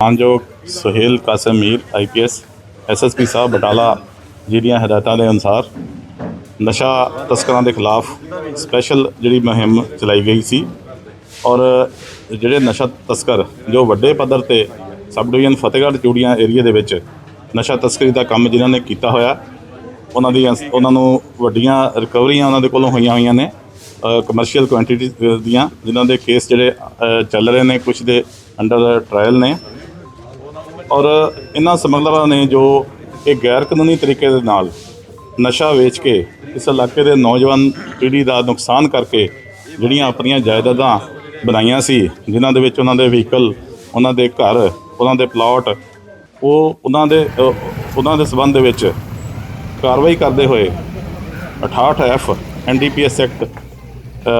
ਮਾਨਯੋਗ Suhail Qasim Mir IPS SSP ਸਾਹਿਬ, ਬਟਾਲਾ ਜੀ ਦੀਆਂ ਹਦਾਇਤਾਂ ਦੇ ਅਨੁਸਾਰ ਨਸ਼ਾ ਤਸਕਰਾਂ ਦੇ ਖਿਲਾਫ ਸਪੈਸ਼ਲ ਜਿਹੜੀ ਮੁਹਿੰਮ ਚਲਾਈ ਗਈ ਸੀ ਔਰ ਜਿਹੜੇ ਨਸ਼ਾ ਤਸਕਰ, ਜੋ ਵੱਡੇ ਪੱਧਰ ਤੇ sub division Fatehgarh Churian area ਦੇ ਵਿੱਚ ਨਸ਼ਾ ਤਸਕਰੀ ਦਾ ਕੰਮ ਜਿਨ੍ਹਾਂ ਨੇ ਕੀਤਾ ਹੋਇਆ, ਉਹਨਾਂ ਦੀਆਂ ਉਹਨਾਂ ਨੂੰ ਵੱਡੀਆਂ ਰਿਕਵਰੀਆਂ ਉਹਨਾਂ ਦੇ ਕੋਲੋਂ ਹੋਈਆਂ ਹੋਈਆਂ ਨੇ ਕਮਰਸ਼ੀਅਲ ਕੁਆਂਟੀਟੀ ਦੀਆਂ, ਜਿਨ੍ਹਾਂ ਦੇ ਕੇਸ ਜਿਹੜੇ ਚੱਲ ਰਹੇ ਨੇ ਕੁਝ ਦੇ ਅੰਡਰ ਟ੍ਰਾਇਲ ਨੇ। ਔਰ ਇਹਨਾਂ ਸਮਗਲਰਾਂ ਨੇ ਜੋ ਇਹ ਗੈਰ ਕਾਨੂੰਨੀ ਤਰੀਕੇ ਦੇ ਨਾਲ ਨਸ਼ਾ ਵੇਚ ਕੇ ਇਸ ਇਲਾਕੇ ਦੇ ਨੌਜਵਾਨ ਪੀੜ੍ਹੀ ਦਾ ਨੁਕਸਾਨ ਕਰਕੇ ਜਿਹੜੀਆਂ ਆਪਣੀਆਂ ਜਾਇਦਾਦਾਂ ਬਣਾਈਆਂ ਸੀ, ਜਿਨ੍ਹਾਂ ਦੇ ਵਿੱਚ ਉਹਨਾਂ ਦੇ ਵਹੀਕਲ, ਉਹਨਾਂ ਦੇ ਘਰ, ਉਹਨਾਂ ਦੇ ਪਲਾਟ, ਉਹ ਉਹਨਾਂ ਦੇ ਉਹਨਾਂ ਦੇ ਸਬੰਧ ਦੇ ਵਿੱਚ ਕਾਰਵਾਈ ਕਰਦੇ ਹੋਏ 68 ਐਫ ਐਨਡੀਪੀਐਸ ਐਕਟ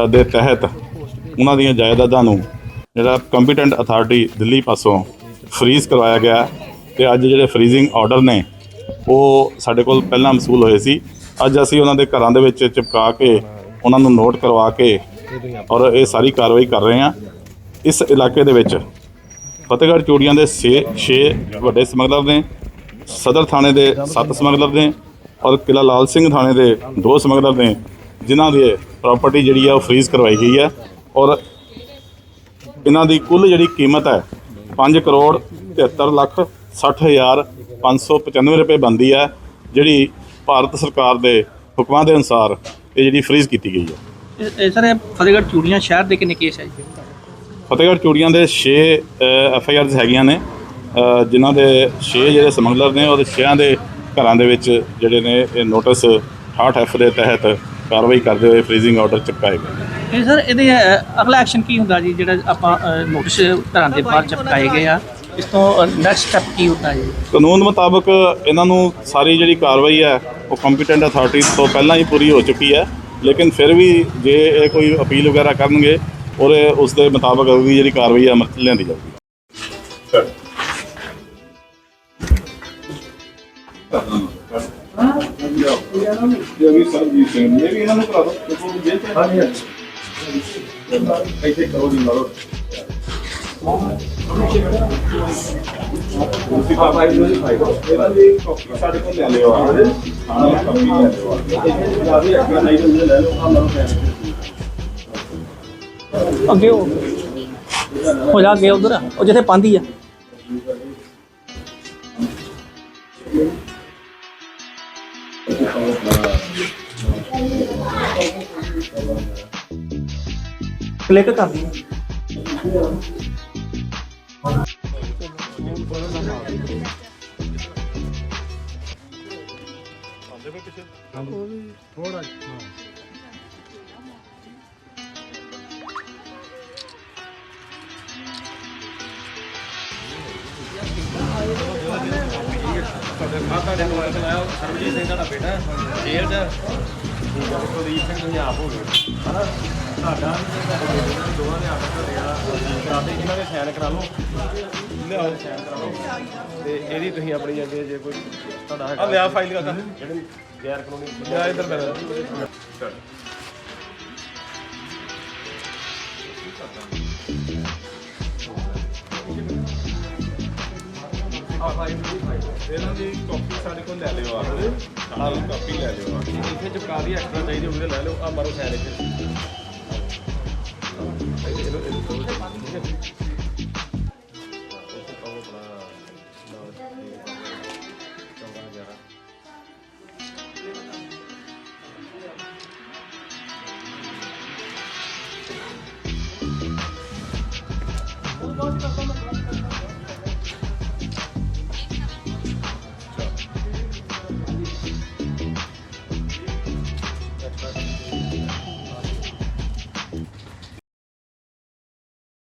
ਦੇ ਤਹਿਤ ਉਹਨਾਂ ਦੀਆਂ ਜਾਇਦਾਦਾਂ ਨੂੰ ਜਿਹੜਾ ਕੰਪੀਟੈਂਟ ਅਥਾਰਟੀ ਦਿੱਲੀ ਪਾਸੋਂ ਫਰੀਜ਼ ਕਰਵਾਇਆ ਗਿਆ ਤੇ ਅੱਜ ਜਿਹੜੇ ਫਰੀਜ਼ਿੰਗ ਆਰਡਰ ਨੇ, ਉਹ ਸਾਡੇ ਕੋਲ ਪਹਿਲਾਂ ਮਸੂਲ ਹੋਏ ਸੀ। ਅੱਜ ਅਸੀਂ ਉਹਨਾਂ ਦੇ ਘਰਾਂ ਦੇ ਵਿੱਚ ਚਿਪਕਾ ਕੇ, ਉਹਨਾਂ ਨੂੰ ਨੋਟ ਕਰਵਾ ਕੇ ਔਰ ਇਹ ਸਾਰੀ ਕਾਰਵਾਈ ਕਰ ਰਹੇ ਹਾਂ। ਇਸ ਇਲਾਕੇ ਦੇ ਵਿੱਚ ਫਤਿਹਗੜ੍ਹ ਚੂੜੀਆਂ ਦੇ 6 ਛੇ ਵੱਡੇ ਸਮਗਲਰ ਨੇ, ਸਦਰ ਥਾਣੇ ਦੇ 7 ਸਮਗਲਰ ਨੇ ਔਰ ਕਿਲਾ ਲਾਲ ਸਿੰਘ ਥਾਣੇ ਦੇ 2 ਸਮਗਲਰ ਨੇ, ਜਿਨ੍ਹਾਂ ਦੀ ਪ੍ਰਾਪਰਟੀ ਜਿਹੜੀ ਆ ਉਹ ਫ੍ਰੀਜ਼ ਕਰਵਾਈ ਗਈ ਹੈ ਔਰ ਇਹਨਾਂ ਦੀ ਕੁੱਲ ਜਿਹੜੀ ਕੀਮਤ ਹੈ 5 ਕਰੋੜ 73 ਲੱਖ 60 ਹਜ਼ਾਰ 595 ਰੁਪਏ ਬਣਦੀ ਹੈ ਜਿਹੜੀ ਭਾਰਤ ਸਰਕਾਰ ਦੇ ਹੁਕਮਾਂ ਦੇ ਅਨੁਸਾਰ ਇਹ ਜਿਹੜੀ ਫ੍ਰੀਜ਼ ਕੀਤੀ ਗਈ ਹੈ। ਇਹ- ਸਰ ਫਤਿਹਗੜ੍ਹ ਚੂੜੀਆਂ ਸ਼ਹਿਰ ਦੇ ਕਿੰਨੇ ਕੇਸ ਹੈ ਜੀ? ਫਤਿਹਗੜ੍ਹ ਚੂੜੀਆਂ ਦੇ 6 ਐਫ ਆਈ ਆਰਸ ਹੈਗੀਆਂ ਨੇ ਜਿਨ੍ਹਾਂ ਦੇ 6 ਜਿਹੜੇ ਸਮਗਲਰ ਨੇ ਉਹਦੇ 6ਾਂ ਦੇ ਘਰਾਂ ਦੇ ਵਿੱਚ ਜਿਹੜੇ ਨੇ ਇਹ ਨੋਟਿਸ 68 ਐਫ ਦੇ ਤਹਿਤ ਕਾਰਵਾਈ ਕਰਦੇ ਹੋਏ ਫ੍ਰੀਜ਼ਿੰਗ ਆਰਡਰ ਚੁਕਾਏ ਗਏ ਇਹ ਸਰ ਇਹਦੇ ਅ, ਅਗਲਾ ਐਕਸ਼ਨ ਕੀ ਹੁੰਦਾ ਜੀ ਜਿਹੜਾ ਆਪਾਂ ਨੋਟਿਸ ਘਰਾਂ ਦੇ ਬਾਹਰ ਚਪਕਾਏ ਗਏ ਆ? ਇਸ ਤੋਂ ਨੈਕਸਟ ਸਟੈਪ ਕੀ ਹੁੰਦਾ ਜੀ? ਕਾਨੂੰਨ ਮੁਤਾਬਕ ਇਹਨਾਂ ਨੂੰ ਸਾਰੀ ਜਿਹੜੀ ਕਾਰਵਾਈ ਹੈ ਉਹ ਕੰਪੀਟੈਂਟ ਅਥਾਰਟੀ ਤੋਂ ਪਹਿਲਾਂ ਹੀ ਪੂਰੀ ਹੋ ਚੁੱਕੀ ਹੈ। ਲੇਕਿਨ ਫਿਰ ਵੀ ਜੇ ਇਹ ਕੋਈ ਅਪੀਲ ਵਗੈਰਾ ਕਰਨਗੇ ਔਰ ਉਸ ਦੇ ਮੁਤਾਬਕ ਅਗਲੀ ਜਿਹੜੀ ਕਾਰਵਾਈ ਹੈ ਅਮਲ 'ਚ ਲਿਆਂਦੀ ਜਾਊਗੀ। ਜਵੀ ਸਰਜੀਤ ਸਿੰਘ ਨੇ ਵੀ ਇਹਨਾਂ ਨੂੰ ਕਰਾ ਦੋ ਜੇ ਹਾਂਜੀ। ਇੱਥੇ ਕਰੋ ਜੀ ਮਾਰੋ ਤੁਸੀਂ ਪਾਪਾ ਇਹ ਨੂੰ ਫਾਈਲ ਇਹਨਾਂ ਦੀ ਕਾਪੀ ਸਾਡੇ ਕੋਲ ਲੈ ਲਿਓ ਆ ਹਾਂ ਕਾਪੀ ਲੈ ਲਿਓ ਇਹ ਜ਼ਿਆਦਾ ਅੱਗੇ ਨਹੀਂ ਤਾਂ ਲੈ ਲਓ ਆ ਮਾਰੋ ਅੱਗੇ ਹੋ। ਹੋ ਜਾ ਅੱਗੇ ਉਧਰ। ਉਹ ਜਿੱਥੇ ਪਾਂਦੀ ਆ। ਕਲਿੱਕ ਕਰ ਦੀ ਸਰਬਜੀਤ ਸਿੰਘ ਦਾ ਬੇਟਾ ਜੇਲ੍ਹ ਚ। ਕੁਲਦੀਪ ਸਿੰਘ ਪੰਜਾਬ ਹੋ ਗਏ ਹਨਾ ਦੋਵਾਂ ਦੇ ਕਰਾਤੇ ਇਹਨਾਂ ਦੇ ਸਾਈਨ ਕਰਾ ਲਓ ਲਿਆਓ ਸਾਈਨ ਕਰਾ ਲਓ ਤੇ ਇਹਦੀ ਤੁਸੀਂ ਆਪਣੀ ਅੱਗੇ ਜੇ ਕੋਈ ਤੁਹਾਡਾ ਹੈਗਾ ਆ ਲਿਆ ਫਾਈਲ ਕਰਦਾ ਜਿਹੜੀ ਗੈਰ ਕਾਨੂੰਨੀ ਲਿਆ ਇਧਰ ਮੇਰਾ ਇਹਨਾਂ ਦੀ ਕਾਪੀ ਸਾਡੇ ਕੋਲ ਲੈ ਲਿਓ ਆ ਆਹ ਕਾਪੀ ਲੈ ਲਿਓ ਆ ਇੱਥੇ ਚੁਕਾ ਦੀ ਐਕਸਟਰਾ ਚਾਹੀਦੀ ਹੋਵੇ ਲੈ ਲਓ ਆ ਮਾਰੋ ਸਾਈਨ ਇੱਥੇ ਇਹਨੂੰ ਇਹਨੂੰ